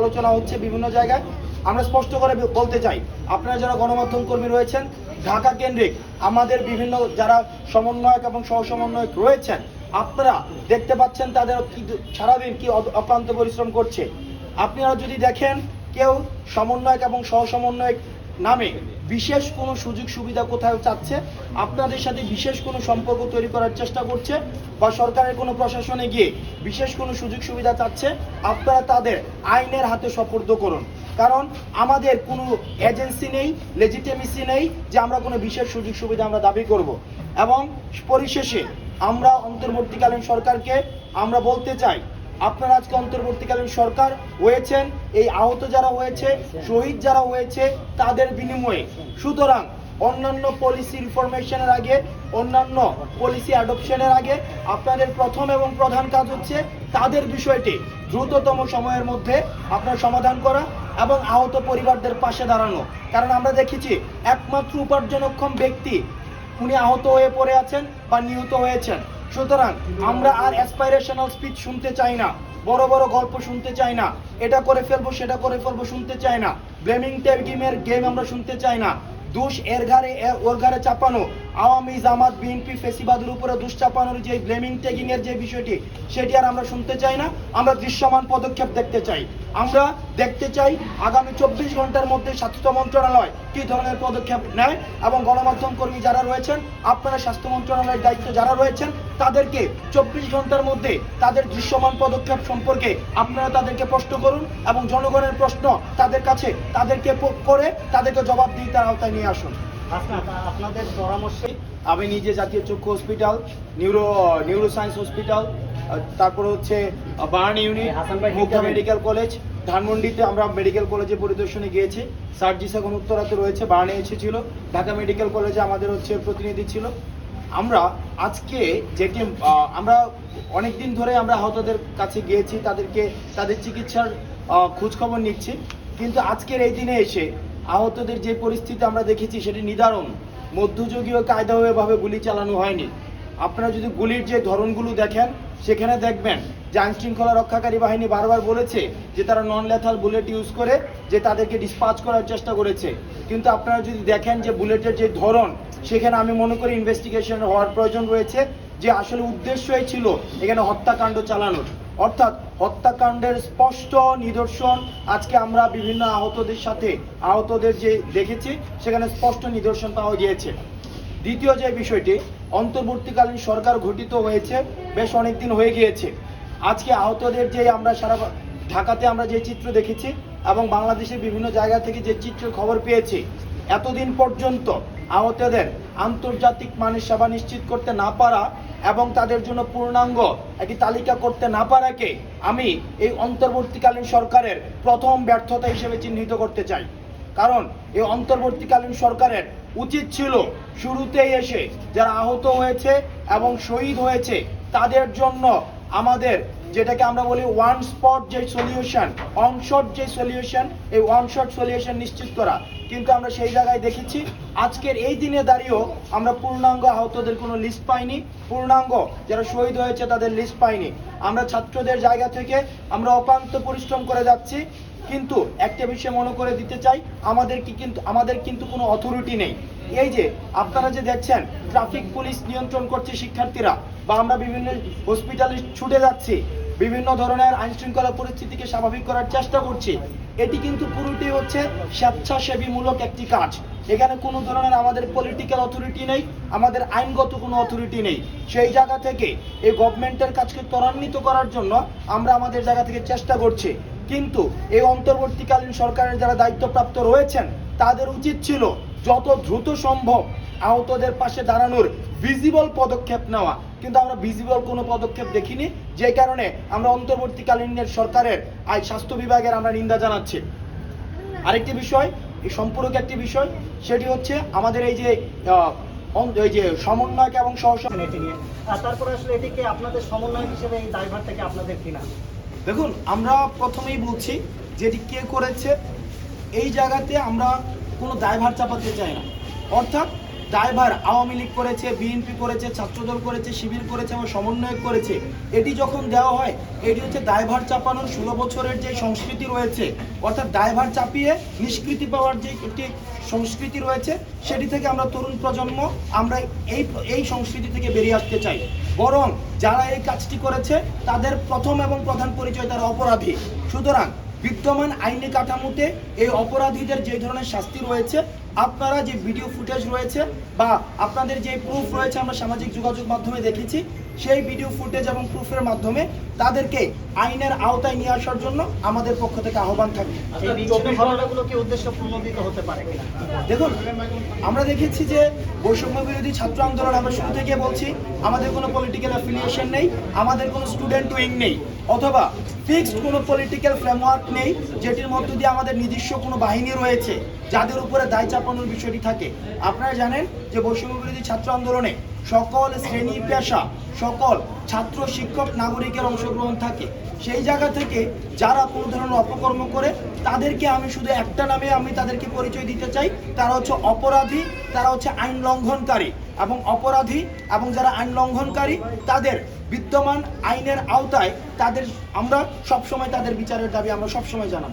আলোচনা হচ্ছে বিভিন্ন জায়গায়। আমরা স্পষ্ট করে বলতে চাই, আপনারা যারা গণমাধ্যম কর্মী রয়েছেন, ঢাকা কেন্দ্রিক, আমাদের বিভিন্ন যারা সমন্বয়ক এবং সহ সমন্বয়ক রয়েছেন, আপনারা দেখতে পাচ্ছেন তাদের কি সারাদিন কি অক্লান্ত পরিশ্রম করছে। আপনারা যদি দেখেন কেউ সমন্বয়ক এবং সহ সমন্বয়ক নামে বিশেষ কোনো সুযোগ সুবিধা কোথাও চাচ্ছে? আপনাদের সাথে বিশেষ কোনো সম্পর্ক তৈরি করার চেষ্টা করছে বা সরকারের কোনো প্রশাসনে গিয়ে বিশেষ কোনো সুযোগ সুবিধা চাচ্ছে? আপনারা তাদের আইনের হাতে সপর্দ করুন। কারণ আমাদের কোনো এজেন্সি নেই লেজিটেমেসি নেই যে আমরা কোনো বিশেষ সুযোগ সুবিধা আমরা দাবি করব। এবং পরিশেষে আমরা অন্তর্বর্তীকালীন সরকারকে আমরা বলতে চাই আপনারা আজকে অন্তর্বর্তীকালীন সরকার হয়েছেন, এই আহত যারা হয়েছে, শহীদ যারা হয়েছে, তাদের বিনিময়ে। সুতরাং অন্যান্য পলিসি রিফরমেশনের আগে, অন্যান্য পলিসি অ্যাডপশনের আগে আপনাদের প্রথম এবং প্রধান কাজ হচ্ছে তাদের বিষয়টি দ্রুততম সময়ের মধ্যে আপনার সমাধান করা এবং আহত পরিবারদের পাশে দাঁড়ানো। কারণ আমরা দেখেছি একমাত্র উপার্জনক্ষম ব্যক্তি উনি আহত হয়ে পড়ে আছেন বা নিহত হয়েছেন। সুতরাং আমরা আর অ্যাসপাইরেশনাল স্পিচ শুনতে চাই না, বড় বড় গল্প শুনতে চাই না, এটা করে ফেলব, সেটা করে ফেলব শুনতে চাই না ব্লেমিং গেমের গেম আমরা শুনতে চাই না, দোষ এর ঘাড়ে ওর ঘাড়ে চাপানো আওয়ামী জামাত, বিএনপি, ফেসিবাদের উপরে দোষ চাপানোর যে ব্লেমিং টেকিং এর যে বিষয়টি, সেটি আর আমরা শুনতে চাই না। আমরা দৃশ্যমান পদক্ষেপ দেখতে চাই। আমরা দেখতে চাই আগামী চব্বিশ ঘণ্টার মধ্যে স্বাস্থ্য মন্ত্রণালয় কি ধরনের পদক্ষেপ নেয় এবং গণমাধ্যম কর্মী যারা রয়েছেন, আপনারা স্বাস্থ্য মন্ত্রণালয়ের দায়িত্ব যারা রয়েছেন, তাদেরকে চব্বিশ ঘণ্টার মধ্যে তাদের দৃশ্যমান পদক্ষেপ সম্পর্কে আপনারা তাদেরকে প্রশ্ন করুন এবং জনগণের প্রশ্ন তাদের কাছে তাদেরকে করে তাদেরকে জবাব দিয়ে তার আওতায় নিয়ে আসুন। আপনাদের পরামর্শে আমি নিজে জাতীয় চক্ষু hospital neuro neuro science hospital তারপর হচ্ছে burn unit Mugdha medical college ধানমন্ডিতে আমরা মেডিকেল কলেজে পরিদর্শনে গিয়েছি। সার্জিস এখন উত্তরাতে রয়েছে বার্নে এসেছিল। ঢাকা মেডিকেল কলেজে আমাদের হচ্ছে প্রতিনিধি ছিল। আমরা আজকে যেটি আমরা অনেক দিন ধরে আমরা আহতদের কাছে গিয়েছি তাদেরকে তাদের চিকিৎসার খোঁজখবর নিচ্ছি। কিন্তু আজকের এই দিনে এসে আহতদের যে পরিস্থিতি আমরা দেখেছি, সেটি নিদারুণ। মধ্যযুগীয় কায়দা কায়দাভাবে গুলি চালানো হয়নি। আপনারা যদি গুলির যে ধরনগুলো দেখেন, সেখানে দেখবেন যে আইন শৃঙ্খলা রক্ষাকারী বাহিনী বারবার বলেছে যে তারা নন লেথাল বুলেট ইউজ করে, যে তাদেরকে ডিসপাচ করার চেষ্টা করেছে। কিন্তু আপনারা যদি দেখেন যে বুলেটের যে ধরন, সেখানে আমি মনে করি ইনভেস্টিগেশন হওয়ার প্রয়োজন রয়েছে। যে আসলে উদ্দেশ্যই ছিল এখানে হত্যাকাণ্ড চালানোর। অর্থাৎ হত্যাকাণ্ডের স্পষ্ট নিদর্শন আজকে আমরা বিভিন্ন আহতদের সাথে, আহতদের যে দেখেছি, সেখানে স্পষ্ট নিদর্শন পাওয়া গিয়েছে। দ্বিতীয় যে বিষয়টি, অন্তর্বর্তীকালীন সরকার গঠিত হয়েছে, বেশ অনেক দিন হয়ে গিয়েছে। আজকে আহতদের যে আমরা সারা ঢাকাতে আমরা যে চিত্র দেখেছি এবং বাংলাদেশের বিভিন্ন জায়গা থেকে যে চিত্রের খবর পেয়েছি, এতদিন পর্যন্ত আহতদের আন্তর্জাতিক মানের সেবা নিশ্চিত করতে না পারা এবং তাদের জন্য পূর্ণাঙ্গ একটি তালিকা করতে না পারাকে আমি এই অন্তর্বর্তীকালীন সরকারের প্রথম ব্যর্থতা হিসেবে চিহ্নিত করতে চাই। কারণ এই অন্তর্বর্তীকালীন সরকারের উচিত ছিল শুরুতেই এসে যারা আহত হয়েছে এবং শহীদ হয়েছে তাদের জন্য আমাদের যেটাকে আমরা বলি ওয়ান স্পট যে সলিউশন অন শট যে সলিউশন এই ওয়ান শট সলিউশন নিশ্চিত করা। কিন্তু আমরা সেই জায়গায় দেখেছি, আজকের এই দিনে দাঁড়িয়েও আমরা পূর্ণাঙ্গ আহতদের কোনো লিস্ট পাইনি। পূর্ণাঙ্গ যারা শহীদ হয়েছে তাদের লিস্ট পাইনি। আমরা ছাত্রদের জায়গা থেকে আমরা অক্লান্ত পরিশ্রম করে যাচ্ছি। কিন্তু একটা বিষয় মনে করে দিতে চাই, আমাদের কি কিন্তু, আমাদের কিন্তু কোনো অথরিটি নেই। এই যে, আপনারা যে দেখছেন ট্রাফিক পুলিশ নিয়ন্ত্রণ করছে শিক্ষার্থীরা। বা আমরা বিভিন্ন হসপিটালে ছুটে যাচ্ছি, বিভিন্ন ধরনের আইন শৃঙ্খলা পরিস্থিতিকে স্বাভাবিক করার চেষ্টা করছি। এটি কিন্তু পুরোটি হচ্ছে স্বেচ্ছাসেবীমূলক একটি কাজ। এখানে কোনো ধরনের আমাদের পলিটিক্যাল অথরিটি নেই, আমাদের আইনগত কোনো অথরিটি নেই। সেই জায়গা থেকে এই গভর্নমেন্টের কাজকে ত্বরান্বিত করার জন্য আমরা আমাদের জায়গা থেকে চেষ্টা করছি। কিন্তু এই অন্তর্বর্তীকালীন সরকারের যারা দায়িত্বপ্রাপ্ত রয়েছেন, তাদের উচিত ছিল যত দ্রুত সম্ভব আহতদের পাশে দাঁড়ানোর ভিজিবল পদক্ষেপ নেওয়া। কিন্তু আমরা ভিজিবল কোনো পদক্ষেপ দেখিনি। যে কারণে আমরা অন্তর্বর্তীকালীনের সরকারের আজ স্বাস্থ্য বিভাগের আমরা নিন্দা জানাচ্ছি। আরেকটি বিষয় এই সম্পূরক একটি বিষয় সেটি হচ্ছে আমাদের এই যে এই যে সমন্বয়ক এবং সহসা এটি নিয়ে। আর তারপরে আসলে এটিকে আপনাদের সমন্বয় হিসেবে এই দায়ভার থেকে আপনাদের কিনা দেখুন আমরা প্রথমেই বলছি যেটি কে করেছে এই জায়গাতে আমরা কোনো দায়ভার চাপাতে চাই না। অর্থাৎ দায়ভার আওয়ামী লীগ করেছে, বিএনপি করেছে, ছাত্রদল করেছে, শিবির করেছে এবং সমন্বয় করেছে। এটি যখন দেওয়া হয়, এটি হচ্ছে দায়ভার চাপানোর ষোলো বছরের যে সংস্কৃতি রয়েছে, অর্থাৎ দায়ভার চাপিয়ে নিষ্কৃতি পাওয়ার যে একটি সংস্কৃতি রয়েছে, সেটি থেকে আমরা তরুণ প্রজন্ম, আমরা এই এই সংস্কৃতি থেকে বেরিয়ে আসতে চাই। বরং যারা এই কাজটি করেছে, তাদের প্রথম এবং প্রধান পরিচয় তারা অপরাধী। সুতরাং বিদ্যমান আইনি কাঠামোতে এই অপরাধীদের যে ধরনের শাস্তি রয়েছে, আপনারা যে ভিডিও ফুটেজ রয়েছে বা আপনাদের যে প্রুফ রয়েছে আমরা সামাজিক যোগাযোগ মাধ্যমে দেখেছি সেই ভিডিও ফুটেজ এবং প্রুফের মাধ্যমে তাদেরকে আইনের আওতায় নিয়ে আসার জন্য আমাদের পক্ষ থেকে আহ্বান থাকবে। পারে দেখুন আমরা দেখেছি যে বৈষম্য বিরোধী ছাত্র আন্দোলন আমরা শুরু থেকে বলছি আমাদের কোনো পলিটিক্যাল অ্যাফিলিয়েশন নেই আমাদের কোনো স্টুডেন্ট উইং নেই অথবা ফিক্সড কোনো পলিটিক্যাল ফ্রেমওয়ার্ক নেই যেটির মধ্য দিয়ে আমাদের নিজস্ব কোনো বাহিনী রয়েছে যাদের উপরে দায় চাপানোর বিষয়টি থাকে। আপনারা জানেন যে বৈষম্য বিরোধী ছাত্র আন্দোলনে সকল শ্রেণি পেশা, সকল ছাত্র, শিক্ষক, নাগরিকের অংশগ্রহণ থাকে। সেই জায়গা থেকে যারা কোনো ধরনের অপকর্ম করে, তাদেরকে আমি শুধু একটা নামে আমি তাদেরকে পরিচয় দিতে চাই। তারা হচ্ছে অপরাধী, তারা হচ্ছে আইন লঙ্ঘনকারী এবং অপরাধী এবং যারা আইন লঙ্ঘনকারী, তাদের বিদ্যমান আইনের আওতায় তাদের আমরা সবসময় তাদের বিচারের দাবি আমরা সবসময় জানাব।